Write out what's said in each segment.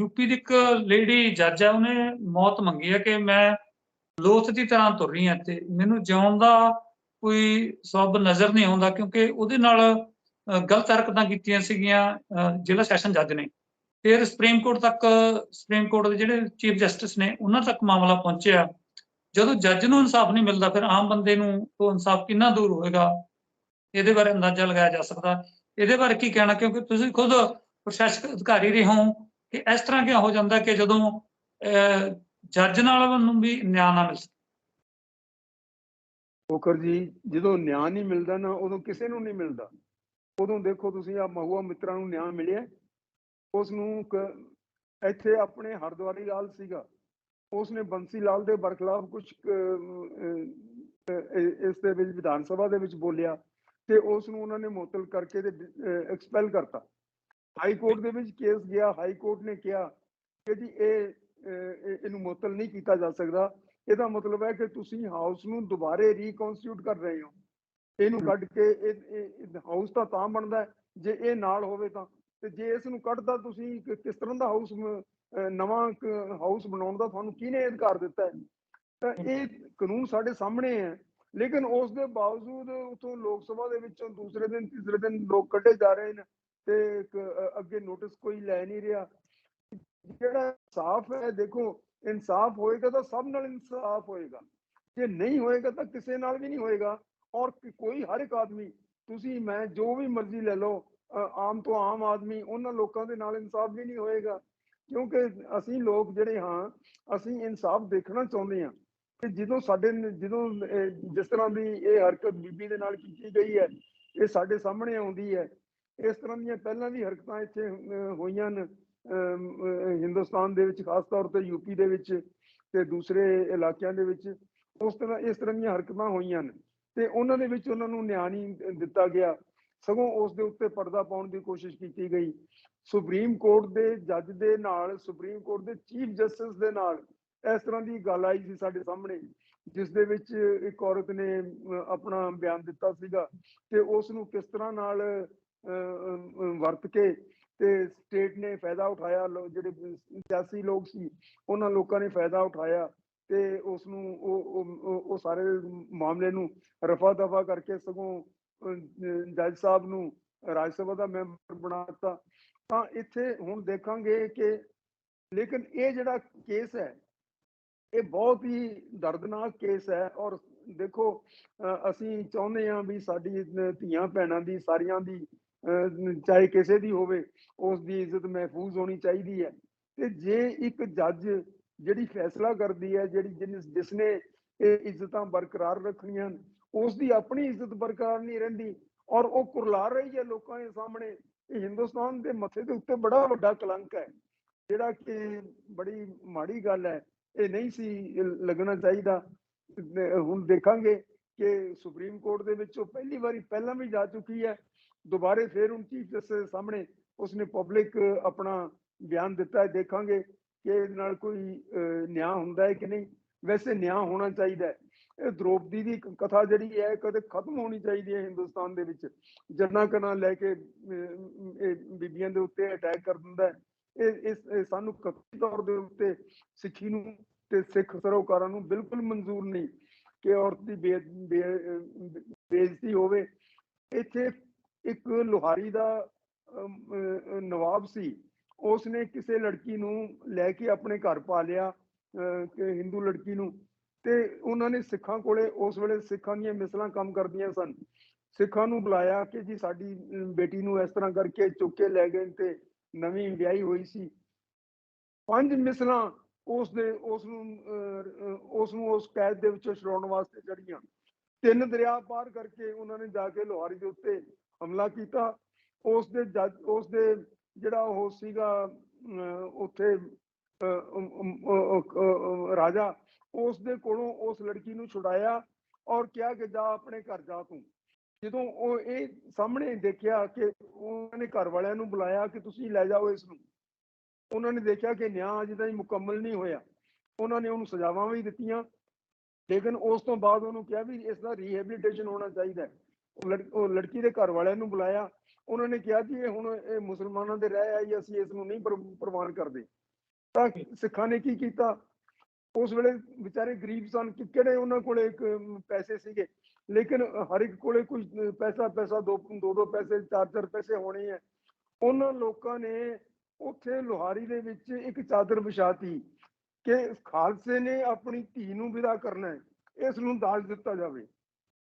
UP ਦੀ ਇੱਕ lady ਜੱਜ ਹੈ ਉਹਨੇ ਮੌਤ ਮੰਗੀ ਹੈ ਕਿ ਮੈਂ ਲੋਥ ਦੀ ਤਰ੍ਹਾਂ ਤੁਰ ਰਹੀ ਹਾਂ ਤੇ ਮੈਨੂੰ ਜਿਉਣ ਦਾ ਕੋਈ ਸਬਬ ਨਜ਼ਰ ਨਹੀਂ ਆਉਂਦਾ ਕਿਉਂਕਿ ਉਹਦੇ ਨਾਲ ਗਲਤ ਹਰਕਤਾਂ ਕੀਤੀਆਂ ਸੀਗੀਆਂ ਜ਼ਿਲ੍ਹਾ ਸੈਸ਼ਨ ਜੱਜ ਨੇ। ਫਿਰ ਸੁਪਰੀਮ ਕੋਰਟ ਤੱਕ, ਸੁਪਰੀਮ ਕੋਰਟ ਦੇ ਜਿਹੜੇ ਚੀਫ ਜਸਟਿਸ ਨੇ, ਉਹਨਾਂ ਤੱਕ ਮਾਮਲਾ ਪਹੁੰਚਿਆ। ਜਦੋਂ ਜੱਜ ਨੂੰ ਇਨਸਾਫ ਨਹੀਂ ਮਿਲਦਾ, ਫਿਰ ਆਮ ਬੰਦੇ ਨੂੰ ਉਹ ਇਨਸਾਫ ਕਿੰਨਾ ਦੂਰ ਹੋਏਗਾ? ਇਹਦੇ ਬਾਰੇ ਅੰਦਾਜ਼ਾ ਲਗਾਇਆ ਜਾ ਸਕਦਾ। ਇਹਦੇ ਬਾਰੇ ਕੀ ਕਹਿਣਾ? ਕਿਉਂਕਿ ਤੁਸੀਂ ਖੁਦ ਪ੍ਰਸ਼ਾਸਕ ਅਧਿਕਾਰੀ ਰਹੇ ਹੋ ਕਿ ਇਸ ਤਰ੍ਹਾਂ ਕਿਉਂ ਹੋ ਜਾਂਦਾ ਕਿ ਜਦੋਂ ਜੱਜ ਨਾਲ ਨੂੰ ਵੀ ਨਿਆਂ ਨਾ ਮਿਲ ਸਕੇ? ਖੋਖਰ ਜੀ, ਜਦੋਂ ਨਿਆਂ ਨਹੀਂ ਮਿਲਦਾ ਨਾ, ਉਦੋਂ ਕਿਸੇ ਨੂੰ ਨਹੀਂ ਮਿਲਦਾ। ਉਦੋਂ ਦੇਖੋ ਤੁਸੀਂ ਆ ਮਹੂਆ ਮਿੱਤਰਾਂ ਨੂੰ ਨਿਆਂ ਮਿਲਿਆ। ਉਸ ਨੂੰ ਇੱਥੇ ਆਪਣੇ ਹਰਦੁਆਰੀ ਲਾਲ ਸੀਗਾ। ਉਸ ਨੇ ਬੰਸੀ ਲਾਲ ਦੇ ਬਰਖਲਾਫ ਕੁਝ ਇਸ ਦੇ ਵਿੱਚ ਵਿਧਾਨ ਸਭਾ ਦੇ ਵਿੱਚ ਬੋਲਿਆ ਤੇ ਉਸ ਨੂੰ ਉਹਨਾਂ ਨੇ ਮੁਅੱਤਲ ਕਰਕੇ ਤੇ ਐਕਸਪੈਲ ਕਰਤਾ। ਹਾਈ ਕੋਰਟ ਦੇ ਵਿੱਚ ਕੇਸ ਗਿਆ ਹਾਈ ਕੋਰਟ ਨੇ ਕਿਹਾ ਕਿ ਜੀ ਇਹ ਇਹਨੂੰ ਮੁਅੱਤਲ ਨਹੀਂ ਕੀਤਾ ਜਾ ਸਕਦਾ। ਇਹਦਾ ਮਤਲਬ ਹੈ ਕਿ ਤੁਸੀਂ ਹਾਊਸ ਨੂੰ ਦੁਬਾਰੇ ਰੀਕਨਸਟੀਟਿਊਟ ਕਰ ਰਹੇ ਹੋ। ਇਹਨੂੰ ਕੱਢ ਕੇ ਇਹ ਹਾਊਸ ਤਾਂ ਤਾਂ ਬਣਦਾ ਜੇ ਇਹ ਨਾਲ ਹੋਵੇ ਤਾਂ ਤੇ ਜੇ ਇਸ ਨੂੰ ਕੱਢਦਾ ਤੁਸੀਂ ਕਿਸ ਤਰ੍ਹਾਂ ਦਾ ਹਾਊਸ ਨਵਾਂ ਹਾਊਸ ਬਣਾਉਣ ਦਾ ਤੁਹਾਨੂੰ ਕਿਹਨੇ ਅਧਿਕਾਰ ਦਿੱਤਾ ਹੈ? ਤਾਂ ਇਹ ਕਾਨੂੰਨ ਸਾਡੇ ਸਾਹਮਣੇ ਹੈ। ਲੇਕਿਨ ਉਸ ਦੇ ਬਾਵਜੂਦ ਉਥੋਂ ਲੋਕ ਸਭਾ ਦੇ ਵਿੱਚੋਂ ਦੂਸਰੇ ਦਿਨ ਤੀਸਰੇ ਦਿਨ ਲੋਕ ਕੱਢੇ ਜਾ ਰਹੇ ਨੇ। ਤੇ ਅੱਗੇ ਨੋਟਿਸ ਕੋਈ ਲੈ ਨਹੀਂ ਰਿਹਾ। ਜਿਹੜਾ ਇਨਸਾਫ ਹੈ, ਦੇਖੋ, ਇਨਸਾਫ ਹੋਏਗਾ ਤਾਂ ਸਭ ਨਾਲ ਇਨਸਾਫ ਹੋਏਗਾ। ਜੇ ਨਹੀਂ ਹੋਏਗਾ ਤਾਂ ਕਿਸੇ ਨਾਲ ਵੀ ਨਹੀਂ ਹੋਏਗਾ। ਔਰ ਕੋਈ, ਹਰ ਇੱਕ ਆਦਮੀ, ਤੁਸੀਂ, ਮੈਂ, ਜੋ ਵੀ ਮਰਜ਼ੀ ਲੈ ਲਓ ਆਮ ਤੋਂ ਆਮ ਆਦਮੀ, ਉਹਨਾਂ ਲੋਕਾਂ ਦੇ ਨਾਲ ਇਨਸਾਫ ਵੀ ਨਹੀਂ ਹੋਏਗਾ। ਕਿਉਂਕਿ ਅਸੀਂ ਲੋਕ ਜਿਹੜੇ ਹਾਂ, ਅਸੀਂ ਇਨਸਾਫ ਦੇਖਣਾ ਚਾਹੁੰਦੇ ਹਾਂ। ਕਿ ਜਦੋਂ ਸਾਡੇ ਜਦੋਂ ਜਿਸ ਤਰ੍ਹਾਂ ਦੀ ਇਹ ਹਰਕਤ ਬੀਬੀ ਦੇ ਨਾਲ ਕੀਤੀ ਗਈ ਹੈ, ਇਹ ਸਾਡੇ ਸਾਹਮਣੇ ਆਉਂਦੀ ਹੈ ਇਸ ਤਰ੍ਹਾਂ ਦੀਆਂ ਪਹਿਲਾਂ ਵੀ ਹਰਕਤਾਂ ਇੱਥੇ ਹੋਈਆਂ ਨੇ ਅਹ, ਹਿੰਦੁਸਤਾਨ ਦੇ ਵਿੱਚ ਖਾਸ ਤੌਰ ਤੇ ਯੂਪੀ ਦੇ ਵਿੱਚ ਤੇ ਦੂਸਰੇ ਇਲਾਕਿਆਂ ਦੇ ਵਿੱਚ ਉਸ ਤਰ੍ਹਾਂ ਇਸ ਤਰ੍ਹਾਂ ਦੀਆਂ ਹਰਕਤਾਂ ਹੋਈਆਂ ਨੇ ਤੇ ਉਹਨਾਂ ਦੇ ਵਿੱਚ ਉਹਨਾਂ ਨੂੰ ਨਿਆਂ ਨਹੀਂ ਦਿੱਤਾ ਗਿਆ। ਸਗੋਂ ਉਸ ਦੇ ਉੱਤੇ ਪਰਦਾ ਪਾਉਣ ਦੀ ਕੋਸ਼ਿਸ਼ ਕੀਤੀ ਗਈ। ਸੁਪਰੀਮ ਕੋਰਟ ਦੇ ਜੱਜ ਦੇ ਨਾਲ ਸੁਪਰੀਮ ਕੋਰਟ ਦੇ ਚੀਫ ਜਸਟਿਸ ਦੇ ਨਾਲ ਇਸ ਤਰ੍ਹਾਂ ਦੀ ਗੱਲ ਆਈ ਸੀ ਸਾਡੇ ਸਾਹਮਣੇ ਜਿਸ ਦੇ ਵਿੱਚ ਇੱਕ ਔਰਤ ਨੇ ਆਪਣਾ ਬਿਆਨ ਦਿੱਤਾ ਸੀਗਾ ਤੇ ਉਸ ਨੂੰ ਕਿਸ ਤਰ੍ਹਾਂ ਨਾਲ ਵਰਤ ਕੇ ਤੇ ਸਟੇਟ ਨੇ ਫਾਇਦਾ ਉਠਾਇਆ, ਲੋ- ਜਿਹੜੇ ਸਿਆਸੀ ਲੋਕ ਸੀ, ਉਹਨਾਂ ਲੋਕਾਂ ਨੇ ਫਾਇਦਾ ਉਠਾਇਆ ਤੇ ਉਸ ਨੂੰ ਉਹ, ਉਹ- ਸਾਰੇ ਮਾਮਲੇ ਨੂੰ ਰਫਾ ਦਫਾ ਕਰਕੇ ਸਗੋਂ ਜੱਜ ਸਾਹਿਬ ਨੂੰ ਰਾਜ ਸਭਾ ਦਾ ਮੈਂਬਰ ਬਣਾਤਾ ਤਾਂ ਇੱਥੇ ਹੁਣ ਦੇਖਾਂਗੇ ਕਿ ਲੇਕਿਨ ਇਹ ਜਿਹੜਾ ਕੇਸ ਹੈ, ਇਹ ਬਹੁਤ ਹੀ ਦਰਦਨਾਕ ਕੇਸ ਹੈ ਔਰ ਦੇਖੋ ਅਸੀਂ ਚਾਹੁੰਦੇ ਹਾਂ ਵੀ ਸਾਡੀ ਧੀਆਂ ਭੈਣਾਂ ਦੀ, ਸਾਰੀਆਂ ਦੀ ਚਾਹੇ ਕਿਸੇ ਦੀ ਹੋਵੇ ਉਸ ਦੀ ਇੱਜ਼ਤ ਮਹਿਫੂਜ਼ ਹੋਣੀ ਚਾਹੀਦੀ ਹੈ। ਤੇ ਜੇ ਇੱਕ ਜੱਜ ਜਿਹੜੀ ਫੈਸਲਾ ਕਰਦੀ ਹੈ ਜਿਹੜੀ ਜਿਸ ਜਿਸਨੇ ਇਹ ਇੱਜ਼ਤਾਂ ਬਰਕਰਾਰ ਰੱਖਣੀਆਂ ਹਨ, ਉਸ ਦੀ ਆਪਣੀ ਇੱਜ਼ਤ ਬਰਕਰਾਰ ਨਹੀਂ ਰਹਿੰਦੀ ਔਰ ਉਹ ਕੁਰਲਾ ਰਹੀ ਹੈ ਲੋਕਾਂ ਦੇ ਸਾਹਮਣੇ ਇਹ ਹਿੰਦੁਸਤਾਨ ਦੇ ਮੱਥੇ ਦੇ ਉੱਤੇ ਬੜਾ ਵੱਡਾ ਕਲੰਕ ਹੈ। ਜਿਹੜਾ ਕਿ ਬੜੀ ਮਾੜੀ ਗੱਲ ਹੈ ਇਹ ਨਹੀਂ ਸੀ ਲੱਗਣਾ ਚਾਹੀਦਾ। ਹੁਣ ਦੇਖਾਂਗੇ ਕਿ ਸੁਪਰੀਮ ਕੋਰਟ ਦੇ ਵਿੱਚ ਉਹ ਪਹਿਲੀ ਵਾਰੀ ਪਹਿਲਾਂ ਵੀ ਜਾ ਚੁੱਕੀ ਹੈ। ਦੁਬਾਰੇ ਫਿਰ ਹੁਣ ਚੀਫ ਜਸਟਿਸ ਦੇ ਸਾਹਮਣੇ ਉਸਨੇ ਪਬਲਿਕ ਆਪਣਾ ਬਿਆਨ ਦਿੱਤਾ ਹੈ ਦੇਖਾਂਗੇ ਕਿ ਇਹਦੇ ਨਾਲ ਕੋਈ ਨਿਆਂ ਹੁੰਦਾ ਹੈ ਕਿ ਨਹੀਂ। ਵੈਸੇ ਨਿਆਂ ਹੋਣਾ ਚਾਹੀਦਾ ਹੈ। ਇਹ ਦ੍ਰੋਪਦੀ ਦੀ ਕਥਾ ਜਿਹੜੀ ਹੈ ਕਦੇ ਖਤਮ ਹੋਣੀ ਚਾਹੀਦੀ ਹੈ ਹਿੰਦੁਸਤਾਨ ਦੇ ਵਿੱਚ। ਜਨਾ ਕਨਾ ਲੈ ਕੇ ਇਹ ਬੀਬੀਆਂ ਦੇ ਉੱਤੇ ਅਟੈਕ ਕਰ ਦਿੰਦਾ ਹੈ। ਇਹ ਇਸ ਸਾਨੂੰ ਕਥਿਤ ਤੌਰ ਦੇ ਉੱਤੇ ਸਿੱਖੀ ਨੂੰ ਤੇ ਸਿੱਖ ਸਰੋਕਾਰਾਂ ਨੂੰ ਬਿਲਕੁਲ ਮਨਜ਼ੂਰ ਨਹੀਂ ਕਿ ਔਰਤ ਦੀ ਬੇ- ਬੇ- ਅਹ, ਬੇਇੱਜ਼ਤੀ ਹੋਵੇ। ਇੱਥੇ ਇੱਕ ਲੋਹਾਰੀ ਦਾ ਨਵਾਬ ਸੀ ਉਸ ਨੇ ਕਿਸੇ ਲੜਕੀ ਨੂੰ ਲੈ ਕੇ ਆਪਣੇ ਘਰ ਪਾ ਲਿਆ ਕਿ ਹਿੰਦੂ ਲੜਕੀ ਨੂੰ ਤੇ ਉਹਨਾਂ ਨੇ ਸਿੱਖਾਂ ਕੋਲੇ ਉਸ ਵੇਲੇ ਸਿੱਖਾਂ ਦੀਆਂ ਮਿਸਲਾਂ ਕੰਮ ਕਰਦੀਆਂ ਸਨ। ਸਿੱਖਾਂ ਨੂੰ ਬੁਲਾਇਆ ਕਿ ਜੀ ਸਾਡੀ ਬੇਟੀ ਨੂੰ ਇਸ ਤਰ੍ਹਾਂ ਕਰਕੇ ਚੁੱਕ ਕੇ ਲੈ ਗਏ ਤੇ ਨਵੀਂ ਵਿਆਹੀ ਹੋਈ ਸੀ। ਪੰਜ ਮਿਸਲਾਂ ਉਸ ਦੇ ਉਸ ਨੂੰ ਅਹ, ਅਹ, ਉਸ ਨੂੰ ਉਸ ਕੈਦ ਦੇ ਵਿੱਚੋਂ ਛੁਡਾਉਣ ਵਾਸਤੇ ਚੜੀਆਂ ਤਿੰਨ ਦਰਿਆ ਪਾਰ ਕਰਕੇ ਉਹਨਾਂ ਨੇ ਜਾ ਕੇ ਲੋਹਾਰੀ ਦੇ ਉੱਤੇ ਹਮਲਾ ਕੀਤਾ। ਉਸ ਦੇ ਜੱਜ ਉਸ ਦੇ ਜਿਹੜਾ ਉਹ ਸੀਗਾ ਉੱਥੇ ਰਾਜਾ ਉਸ ਦੇ ਕੋਲੋਂ ਉਸ ਲੜਕੀ ਨੂੰ ਛੁਡਾਇਆ ਔਰ ਕਿਹਾ ਕਿ ਜਾ ਆਪਣੇ ਘਰ ਜਾ ਤੂੰ। ਜਦੋਂ ਉਹ ਇਹ ਸਾਹਮਣੇ ਦੇਖਿਆ ਕਿ ਉਹਨਾਂ ਨੇ ਘਰ ਵਾਲਿਆਂ ਨੂੰ ਬੁਲਾਇਆ ਕਿ ਤੁਸੀਂ ਲੈ ਜਾਓ ਇਸ ਨੂੰ ਉਹਨਾਂ ਨੇ ਦੇਖਿਆ ਕਿ ਨਿਆਂ ਅਜੇ ਤਾਈਂ ਮੁਕੰਮਲ ਨਹੀਂ ਹੋਇਆ। ਉਹਨਾਂ ਨੇ ਉਹਨੂੰ ਸਜ਼ਾਵਾਂ ਵੀ ਦਿੱਤੀਆਂ, ਲੇਕਿਨ ਉਸ ਤੋਂ ਬਾਅਦ ਉਹਨੂੰ ਕਿਹਾ ਵੀ ਇਸ ਦਾ ਰੀਹੈਬਿਲਿਟੇਸ਼ਨ ਹੋਣਾ ਚਾਹੀਦਾ ਹੈ। ਉਹ ਲੜਕੀ ਦੇ ਘਰ ਵਾਲਿਆਂ ਨੂੰ ਬੁਲਾਇਆ। ਉਹਨਾਂ ਨੇ ਕਿਹਾ ਜੀ, ਇਹ ਹੁਣ ਇਹ ਮੁਸਲਮਾਨਾਂ ਦੇ ਰਹਿ ਆਈ ਅਸੀਂ ਇਸ ਨੂੰ ਨਹੀਂ ਪ੍ਰਵਾਨ ਕਰਦੇ। ਤਾਂ ਸਿੱਖਾਂ ਨੇ ਕੀ ਕੀਤਾ? ਉਸ ਵੇਲੇ ਵਿਚਾਰੇ ਗਰੀਬ ਸਨ। ਕਿ ਕਿਹੜੇ ਉਹਨਾਂ ਕੋਲੇ ਇੱਕ ਪੈਸੇ ਸੀਗੇ? ਲੇਕਿਨ ਹਰ ਇੱਕ ਕੋਲੇ ਕੁਝ ਪੈਸਾ ਪੈਸਾ, ਦੋ ਦੋ ਦੋ ਪੈਸੇ, ਚਾਰ ਚਾਰ ਪੈਸੇ ਹੋਣੇ ਹੈ ਉਹਨਾਂ ਲੋਕਾਂ ਨੇ ਉੱਥੇ ਲੋਹਾਰੀ ਦੇ ਵਿੱਚ ਇੱਕ ਚਾਦਰ ਵਿਛਾਤੀ ਕਿ ਖਾਲਸੇ ਨੇ ਆਪਣੀ ਧੀ ਨੂੰ ਵਿਦਾ ਕਰਨਾ ਹੈ। ਇਸ ਨੂੰ ਦਾਜ ਦਿੱਤਾ ਜਾਵੇ।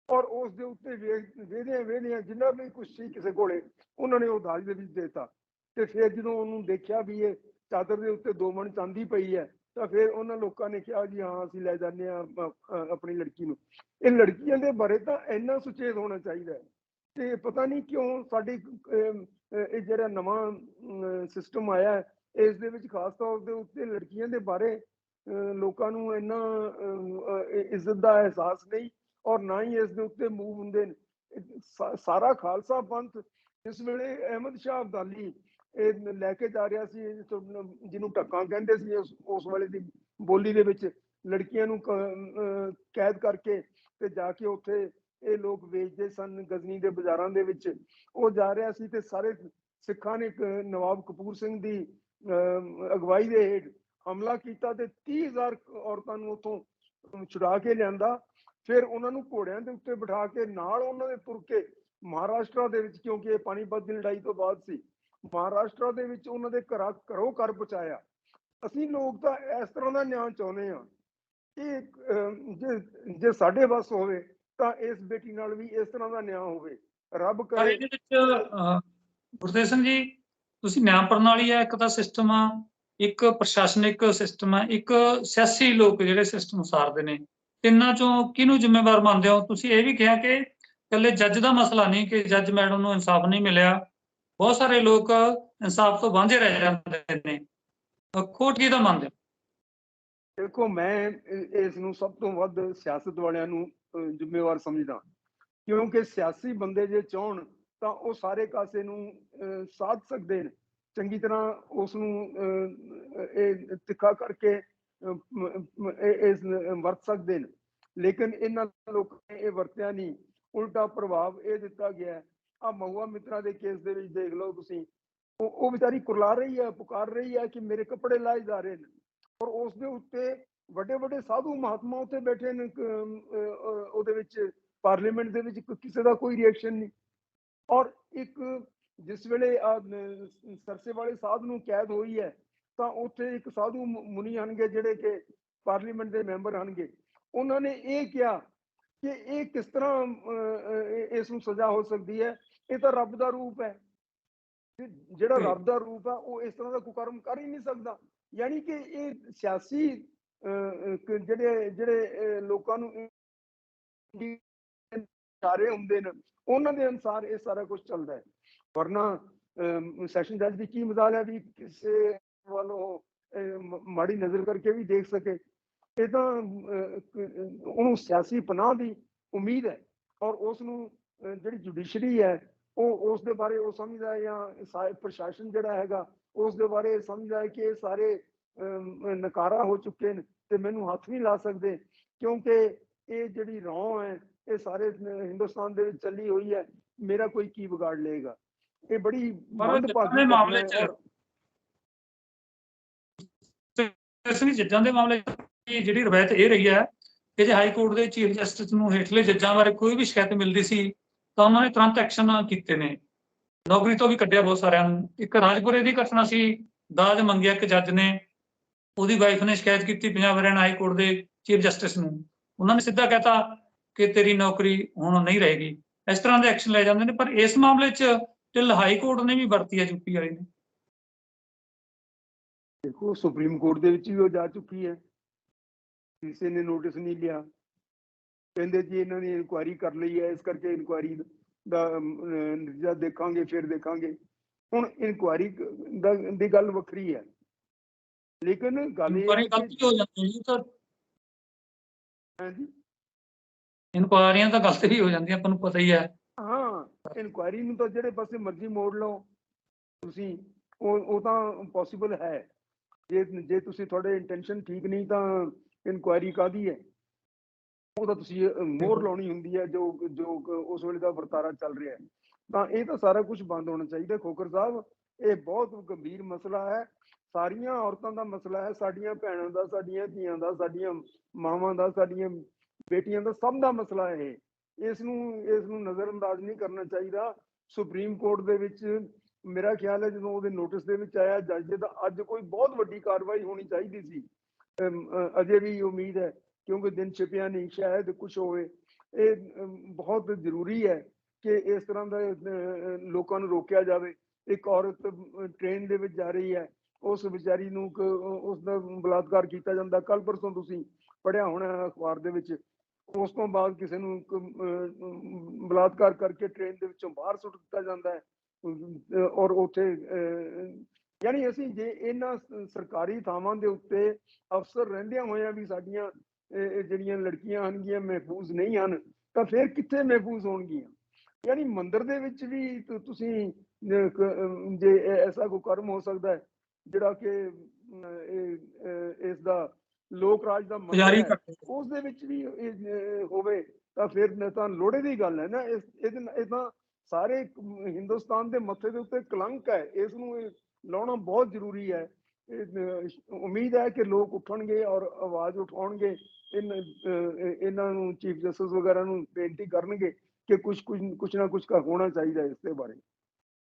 ਔਰ ਉਸ ਦੇ ਉੱਤੇ ਵੇਦੇ ਵੇਦੇ ਜਿੰਨਾ ਵੀ ਕੁਛ ਸੀ ਕਿਸੇ ਕੋਲੇ, ਉਹਨਾਂ ਨੇ ਉਹ ਦਾਜ ਦੇ ਵਿੱਚ ਦੇਤਾ। ਤੇ ਫਿਰ ਜਦੋਂ ਉਹਨੂੰ ਦੇਖਿਆ ਵੀ ਇਹ ਚਾਦਰ ਦੇ ਉੱਤੇ ਦੋ ਮਣ ਚਾਂਦੀ ਪਈ ਹੈ, ਤਾਂ ਫਿਰ ਉਹਨਾਂ ਲੋਕਾਂ ਨੇ ਕਿਹਾ ਜੀ, ਹਾਂ, ਅਸੀਂ ਲੈ ਜਾਂਦੇ ਹਾਂ ਆਪਣੀ ਲੜਕੀ ਨੂੰ। ਇਹ ਲੜਕੀਆਂ ਦੇ ਬਾਰੇ ਤਾਂ ਇੰਨਾ ਸੁਚੇਤ ਹੋਣਾ ਚਾਹੀਦਾ ਹੈ। ਤੇ ਪਤਾ ਨਹੀਂ ਕਿਉਂ ਸਾਡੀ ਇਹ ਜਿਹੜਾ ਨਵਾਂ ਸਿਸਟਮ ਆਇਆ ਇਸ ਦੇ ਵਿੱਚ ਖਾਸ ਤੌਰ ਦੇ ਉੱਤੇ ਲੜਕੀਆਂ ਦੇ ਬਾਰੇ ਲੋਕਾਂ ਨੂੰ ਇੰਨਾ ਇੱਜ਼ਤ ਦਾ ਅਹਿਸਾਸ ਨਹੀਂ। ਔਰ ਨਾ ਹੀ ਇਸ ਦੇ ਉੱਤੇ ਮੂਵ ਹੁੰਦੇ ਨੇ। ਸਾਰਾ ਖਾਲਸਾ ਪੰਥ ਇਸ ਵੇਲੇ ਅਹਿਮਦ ਸ਼ਾਹ ਅਬਦਾਲੀ ਇਹ ਲੈ ਕੇ ਜਾ ਰਿਹਾ ਸੀ ਜਿਹਨੂੰ ਢੱਕਾਂ ਕਹਿੰਦੇ ਸੀ ਉਸ ਵੇਲੇ ਦੀ ਬੋਲੀ ਦੇ ਵਿੱਚ। ਲੜਕੀਆਂ ਨੂੰ ਕੈਦ ਕਰਕੇ ਤੇ ਜਾ ਕੇ ਉੱਥੇ ਇਹ ਲੋਕ ਵੇਚਦੇ ਸਨ ਗਜ਼ਨੀ ਦੇ ਬਾਜ਼ਾਰਾਂ ਦੇ ਵਿੱਚ। ਉਹ ਜਾ ਰਿਹਾ ਸੀ ਤੇ ਸਾਰੇ ਸਿੱਖਾਂ ਨੇ ਨਵਾਬ ਕਪੂਰ ਸਿੰਘ ਦੀ ਅਹ, ਅਗਵਾਈ ਦੇ ਹੇਠ ਹਮਲਾ ਕੀਤਾ ਤੇ 30000 ਔਰਤਾਂ ਨੂੰ ਉੱਥੋਂ ਛੁਡਾ ਕੇ ਲਿਆਂਦਾ। ਫਿਰ ਉਹਨਾਂ ਨੂੰ ਘੋੜਿਆਂ ਦੇ ਉੱਤੇ ਬਿਠਾ ਕੇ ਨਾਲ ਉਹਨਾਂ ਦੇ ਤੁਰ ਕੇ ਮਹਾਰਾਸ਼ਟਰ ਦੇ ਵਿੱਚ ਕਿਉਂਕਿ ਇਹ ਪਾਣੀਪਤ ਦੀ ਲੜਾਈ ਤੋਂ ਬਾਅਦ ਸੀ ਮਹਾਰਾਸ਼ਟਰ ਦੇ ਵਿੱਚ ਉਹਨਾਂ ਦੇ ਘਰਾਂ ਘਰੋਂ ਘਰ ਪਹੁੰਚਾਇਆ। ਅਸੀਂ ਲੋਕ ਤਾਂ ਇਸ ਤਰ੍ਹਾਂ ਦਾ ਨਿਆਂ ਚਾਹੁੰਦੇ ਹਾਂ ਕਿ ਜੇ ਜੇ ਸਾਡੇ ਵੱਸ ਹੋਵੇ ਤਾਂ ਇਸ ਬੇਟੀ ਨਾਲ ਵੀ ਇਸ ਤਰ੍ਹਾਂ ਦਾ ਨਿਆਂ ਹੋਵੇ। ਰੱਬ ਪਰ ਕਰੇ ਇਹਦੇ ਵਿੱਚ ਅਹ, ਸਿੰਘ ਜੀ ਤੁਸੀਂ ਨਿਆਂ ਪ੍ਰਣਾਲੀ ਹੈ ਇੱਕ ਤਾਂ ਸਿਸਟਮ ਆ ਇੱਕ ਪ੍ਰਸ਼ਾਸਨਿਕ ਸਿਸਟਮ ਆ ਇੱਕ ਸਿਆਸੀ ਲੋਕ ਜਿਹੜੇ ਸਿਸਟਮ ਉਸਾਰਦੇ ਨੇ। ਤਿੰਨਾਂ ਚੋਂ ਕਿਹਨੂੰ ਜ਼ਿੰਮੇਵਾਰ ਮੰਨਦੇ ਹੋ? ਤੁਸੀਂ ਇਹ ਵੀ ਕਿਹਾ ਕਿ ਇਕੱਲੇ ਜੱਜ ਦਾ ਮਸਲਾ ਨਹੀਂ ਕਿ ਜੱਜ ਮੈਡਮ ਨੂੰ ਇਨਸਾਫ ਨਹੀਂ ਮਿਲਿਆ। ਬਹੁਤ ਸਾਰੇ ਲੋਕ ਇਨਸਾਫ ਤੋਂ ਵਾਂਝੇ ਰਹਿ ਜਾਂਦੇ ਨੇ। ਅਹ ਖੋਟ ਕਿਹਦਾ ਮੰਨਦੇ ਦੇਖੋ, ਮੈਂ ਇਸ ਨੂੰ ਸਭ ਤੋਂ ਵੱਧ ਸਿਆਸਤ ਵਾਲਿਆਂ ਨੂੰ ਜ਼ਿੰਮੇਵਾਰ ਸਮਝਦਾ। ਕਿਉਂਕਿ ਸਿਆਸੀ ਬੰਦੇ ਜੇ ਚਾਹਣ, ਤਾਂ ਉਹ ਸਾਰੇ ਕਾਸੇ ਨੂੰ ਸਾਧ ਸਕਦੇ ਨੇ। ਚੰਗੀ ਤਰ੍ਹਾਂ ਉਸ ਨੂੰ ਇਹ ਤਿੱਖਾ ਕਰਕੇ ਇਸ ਵਰਤ ਸਕਦੇ ਨੇ। ਲੇਕਿਨ ਇਹਨਾਂ ਲੋਕਾਂ ਨੇ ਇਹ ਵਰਤਿਆ ਨਹੀਂ। ਉਲਟਾ ਪ੍ਰਭਾਵ ਇਹ ਦਿੱਤਾ ਗਿਆ ਆ ਮਹੁਆ ਮਿੱਤਰਾ ਦੇ ਕੇਸ ਦੇ ਵਿੱਚ ਦੇਖ ਲਓ ਤੁਸੀਂ। ਉਹ ਵਿਚਾਰੀ ਕੁਰਲਾ ਰਹੀ ਹੈ, ਪੁਕਾਰ ਰਹੀ ਹੈ ਕਿ ਮੇਰੇ ਕੱਪੜੇ ਲਾਏ ਜਾ ਰਹੇ ਨੇ। ਔਰ ਉਸ ਦੇ ਉੱਤੇ ਵੱਡੇ ਵੱਡੇ ਸਾਧੂ ਮਹਾਤਮਾ ਉੱਥੇ ਬੈਠੇ ਨੇ ਉਹਦੇ ਵਿੱਚ ਪਾਰਲੀਮੈਂਟ ਦੇ ਵਿੱਚ ਕਿਸੇ ਦਾ ਕੋਈ ਰਿਐਕਸ਼ਨ ਨਹੀਂ। ਔਰ ਇੱਕ ਜਿਸ ਵੇਲੇ ਆ ਸਰਸੇ ਵਾਲੇ ਸਾਧ ਨੂੰ ਕੈਦ ਹੋਈ ਹੈ ਤਾਂ ਉੱਥੇ ਇੱਕ ਸਾਧੂ ਮੁਨੀ ਹਨਗੇ ਜਿਹੜੇ ਕਿ ਪਾਰਲੀਮੈਂਟ ਦੇ ਮੈਂਬਰ ਹਨਗੇ ਉਹਨਾਂ ਨੇ ਇਹ ਕਿਹਾ ਕਿ ਇਹ ਕਿਸ ਤਰ੍ਹਾਂ ਇਸ ਨੂੰ ਸਜ਼ਾ ਹੋ ਸਕਦੀ ਹੈ? ਇਹ ਤਾਂ ਰੱਬ ਦਾ ਰੂਪ ਹੈ। ਜਿਹੜਾ। ਰੱਬ ਦਾ ਰੂਪ ਹੈ ਉਹ ਇਸ ਤਰ੍ਹਾਂ ਦਾ ਕੁਕਰਮ ਕਰ ਹੀ ਨਹੀਂ ਸਕਦਾ। ਯਾਨੀ ਕਿ ਇਹ ਸਿਆਸੀ ਜਿਹੜੇ ਜਿਹੜੇ ਲੋਕਾਂ ਨੂੰ ਚਾਰੇ ਹੁੰਦੇ ਨੇ ਉਹਨਾਂ ਦੇ ਅਨੁਸਾਰ ਇਹ ਸਾਰਾ ਕੁਝ ਚੱਲਦਾ ਹੈ। ਵਰਨਾ ਸੈਸ਼ਨ ਜੱਜ ਦੀ ਕੀ ਮਜ਼ਾਲ ਹੈ ਵੀ ਕਿਸੇ ਵੱਲੋਂ ਮਾੜੀ ਨਜ਼ਰ ਕਰਕੇ ਵੀ ਦੇਖ ਸਕੇ। ਇਹ ਤਾਂ ਉਹਨੂੰ ਸਿਆਸੀ ਪਨਾਹ ਦੀ ਉਮੀਦ ਹੈ ਔਰ ਉਸ ਨੂੰ ਜਿਹੜੀ ਜੁਡੀਸ਼ਰੀ ਹੈ ਉਹ ਉਸ ਦੇ ਬਾਰੇ ਉਹ ਸਮਝਦਾ ਹੈ ਜਾਂ ਸਾ- ਪ੍ਰਸ਼ਾਸਨ ਜਿਹੜਾ ਹੈਗਾ ਉਸ ਦੇ ਬਾਰੇ ਸਮਝਦਾ ਹੈ ਕਿ ਇਹ ਸਾਰੇ ਨਕਾਰਾ ਹੋ ਚੁੱਕੇ ਨੇ ਤੇ ਮੈਨੂੰ ਹੱਥ ਨਹੀਂ ਲਾ ਸਕਦੇ ਕਿਉਂਕਿ ਇਹ ਜਿਹੜੀ ਰੌਂ ਹੈ ਇਹ ਸਾਰੇ ਹਿੰਦੁਸਤਾਨ ਦੇ ਵਿੱਚ ਚੱਲੀ ਹੋਈ ਹੈ। ਮੇਰਾ ਕੋਈ ਕੀ ਵਿਗਾੜ ਲਏਗਾ। ਇਹ ਬੜੀ ਮੰਦਭਾਗੀ ਮਾਮਲੇ 'ਚ ਔਰ ਜੱਜਾਂ ਦੇ ਮਾਮਲੇ ਜਿਹੜੀ ਰਵਾਇਤ ਇਹ ਰਹੀ ਹੈ ਕਿ ਜੇ ਹਾਈ ਕੋਰਟ ਦੇ ਚੀਫ ਜਸਟਿਸ ਨੂੰ ਹੇਠਲੇ ਜੱਜਾਂ ਬਾਰੇ ਕੋਈ ਵੀ ਸ਼ਿਕਾਇਤ ਮਿਲਦੀ ਸੀ, ਤਾਂ ਉਹਨਾਂ ਨੇ ਤੁਰੰਤ ਐਕਸ਼ਨ ਕੀਤੇ ਨੇ। ਨੌਕਰੀ ਤੋਂ ਵੀ ਕੱਢਿਆ ਬਹੁਤ ਸਾਰਿਆਂ ਨੂੰ। ਇੱਕ ਰਾਜਪੁਰੇ ਦੀ ਘਟਨਾ ਸੀ, ਦਾਜ ਮੰਗਿਆ ਇੱਕ ਜੱਜ ਨੇ। ਉਹਦੀ ਵਾਈਫ ਨੇ ਸ਼ਿਕਾਇਤ ਕੀਤੀ ਪੰਜਾਬ ਹਰਿਆਣਾ ਹਾਈ ਕੋਰਟ ਦੇ ਚੀਫ ਜਸਟਿਸ ਨੂੰ। ਉਹਨਾਂ ਨੇ ਸਿੱਧਾ ਕਹਿਤਾ ਕਿ ਤੇਰੀ ਨੌਕਰੀ ਹੁਣ ਨਹੀਂ ਰਹੇਗੀ। ਇਸ ਤਰ੍ਹਾਂ ਦੇ ਐਕਸ਼ਨ ਲਏ ਜਾਂਦੇ ਨੇ, ਪਰ ਇਸ ਮਾਮਲੇ 'ਚ ਟਿਲ ਹਾਈ ਕੋਰਟ ਨੇ ਵੀ ਵਰਤੀ ਹੈ ਯੂਪੀ ਵਾਲੇ ਨੇ। ਦੇਖੋ ਸੁਪਰੀਮ ਕੋਰਟ ਦੇ ਵਿੱਚ ਵੀ ਉਹ ਜਾ ਚੁੱਕੀ ਹੈ। ਕਿਸੇ ਨੇ ਨੋਟਿਸ ਨਹੀਂ ਲਿਆ। ਕਹਿੰਦੇ ਜੀ ਇਹਨਾਂ ਨੇ ਇਨਕੁਆਇਰੀ ਕਰ ਲਈ ਹੈ ਇਸ ਕਰਕੇ ਇਨਕੁਆਇਰੀ ਦਾ ਨਤੀਜਾ ਦੇਖਾਂਗੇ ਫਿਰ ਦੇਖਾਂਗੇ। ਹੁਣ ਇਨਕੁਆਇਰੀ ਦੀ ਗੱਲ ਵੱਖਰੀ ਹੈ। ਲੇਕਿਨ ਗੱਲ ਇਹ ਇਨਕੁਆਰੀ ਹੈ ਗਲਤ ਹੋ ਜਾਂਦੀ ਹੈ ਤਾਂ ਹਾਂਜੀ? ਇਨਕੁਆਰੀਆਂ ਤਾਂ ਗਲਤ ਵੀ ਹੋ ਜਾਂਦੀਆਂ ਆਪਾਂ ਨੂੰ ਪਤਾ ਹੀ ਹੈ। ਹਾਂ ਇਨਕੁਆਇਰੀ ਨੂੰ ਤਾਂ ਜਿਹੜੇ ਪਾਸੇ ਮਰਜ਼ੀ ਮੋੜ ਲਓ। ਤੁਸੀਂ ਉਹ ਉਹ ਤਾਂ ਪੋਸੀਬਲ ਹੈ। ਜੇ ਜੇ ਤੁਸੀਂ ਤੁਹਾਡੇ ਇੰਟੈਂਸ਼ਨ ਠੀਕ ਨਹੀਂ ਤਾਂ ਇਨਕੁਆਇਰੀ ਕਾਦੀ ਹੈ? ਉਹ ਤਾਂ ਤੁਸੀਂ ਮੋਹਰ ਲਾਉਣੀ ਹੁੰਦੀ ਹੈ ਜੋ ਜੋ ਉਸ ਵੇਲੇ ਦਾ ਵਰਤਾਰਾ ਚੱਲ ਰਿਹਾ ਹੈ। ਤਾਂ ਇਹ ਤਾਂ ਸਾਰਾ ਕੁਝ ਬੰਦ ਹੋਣਾ ਚਾਹੀਦਾ ਖੋਖਰ ਸਾਹਿਬ। ਇਹ ਬਹੁਤ ਗੰਭੀਰ ਮਸਲਾ ਹੈ। ਸਾਰੀਆਂ ਔਰਤਾਂ ਦਾ ਮਸਲਾ ਹੈ ਸਾਡੀਆਂ ਭੈਣਾਂ ਦਾ ਸਾਡੀਆਂ ਧੀਆਂ ਦਾ ਸਾਡੀਆਂ ਮਾਵਾਂ ਦਾ ਸਾਡੀਆਂ ਬੇਟੀਆਂ ਦਾ ਸਭ ਦਾ ਮਸਲਾ ਹੈ ਇਹ। ਇਸ ਨੂੰ ਇਸ ਨੂੰ ਨਜ਼ਰਅੰਦਾਜ਼ ਨਹੀਂ ਕਰਨਾ ਚਾਹੀਦਾ। ਸੁਪਰੀਮ ਕੋਰਟ ਦੇ ਵਿੱਚ ਮੇਰਾ ਖਿਆਲ ਹੈ ਜਦੋਂ ਉਹਦੇ ਨੋਟਿਸ ਦੇ ਵਿੱਚ ਆਇਆ ਜੱਜ ਦਾ ਅੱਜ ਕੋਈ ਬਹੁਤ ਵੱਡੀ ਕਾਰਵਾਈ ਹੋਣੀ ਚਾਹੀਦੀ ਸੀ। ਅਜੇ ਵੀ ਉਮੀਦ ਹੈ, ਕਿਉਂਕਿ ਦਿਨ ਛਿਪਿਆ ਨਹੀਂ, ਸ਼ਾਇਦ ਕੁਝ ਹੋਵੇ। ਇਹ ਬਹੁਤ ਜ਼ਰੂਰੀ ਹੈ ਕਿ ਇਸ ਤਰ੍ਹਾਂ ਦਾ ਲੋਕਾਂ ਨੂੰ ਰੋਕਿਆ ਜਾਵੇ। ਇੱਕ ਔਰਤ ਟ੍ਰੇਨ ਦੇ ਵਿੱਚ ਜਾ ਰਹੀ ਹੈ, ਉਸ ਵਿਚਾਰੀ ਨੂੰ ਕ- ਉਸ ਦਾ ਬਲਾਤਕਾਰ ਕੀਤਾ ਜਾਂਦਾ। ਕੱਲ ਪਰਸੋਂ ਤੁਸੀਂ ਪੜਿਆ ਹੋਣਾ ਅਖਬਾਰ ਦੇ ਵਿੱਚ, ਉਸ ਤੋਂ ਬਾਅਦ ਕਿਸੇ ਨੂੰ ਬਲਾਤਕਾਰ ਕਰਕੇ ਟ੍ਰੇਨ ਦੇ ਵਿੱਚੋਂ ਬਾਹਰ ਸੁੱਟ ਦਿੱਤਾ ਜਾਂਦਾ ਹੈ। ਔਰ ਉੱਥੇ ਯਾਨੀ ਅਸੀਂ ਜੇ ਇਹਨਾਂ ਸਰਕਾਰੀ ਥਾਵਾਂ ਦੇ ਉੱਤੇ ਅਫਸਰ ਰਹਿੰਦਿਆਂ ਹੋਇਆਂ ਵੀ ਸਾਡੀਆਂ ਜਿਹੜੀਆਂ ਲੜਕੀਆਂ ਹਨਗੀਆਂ ਮਹਿਫੂਜ਼ ਨਹੀਂ ਹਨ ਤਾਂ ਫਿਰ ਕਿੱਥੇ ਮਹਿਫੂਜ਼ ਹੋਣਗੀਆਂ? ਯਾਨੀ ਮੰਦਿਰ ਦੇ ਵਿੱਚ ਵੀ ਤੁਸੀਂ ਕ- ਜੇ ਐਸਾ ਕੋਈ ਕਰਮ ਹੋ ਸਕਦਾ ਹੈ ਜਿਹੜਾ ਕਿ ਇਸ ਦਾ ਲੋਕ ਰਾਜ ਦਾ ਮੰਦਿਰ ਉਸ ਦੇ ਵਿੱਚ ਵੀ ਹੋਵੇ ਤਾਂ ਫਿਰ ਨ- ਤਾਂ ਲੋੜੇ ਦੀ ਗੱਲ ਹੈ ਨਾ ਇਸ ਇਹਦੇ ਇਹ ਤਾਂ ਸਾਰੇ ਹਿੰਦੁਸਤਾਨ ਦੇ ਮੱਥੇ ਦੇ ਉੱਤੇ ਕਲੰਕ ਹੈ ਇਸ ਨੂੰ ਲਾਉਣਾ ਬਹੁਤ ਜ਼ਰੂਰੀ ਹੈ। ਉਮੀਦ ਹੈ ਕਿ ਲੋਕ ਉੱਠਣਗੇ ਔਰ ਆਵਾਜ਼ ਉਠਾਉਣਗੇ। ਇਨ ਅਹ, ਇਹਨਾਂ ਨੂੰ ਚੀਫ ਜਸਟਿਸ ਵਗੈਰਾ ਨੂੰ ਬੇਨਤੀ ਕਰਨਗੇ ਕਿ ਕੁਝ ਕੁਝ ਕੁਝ ਨਾ ਕੁਝ ਹੋਣਾ ਚਾਹੀਦਾ ਇਸ ਦੇ ਬਾਰੇ।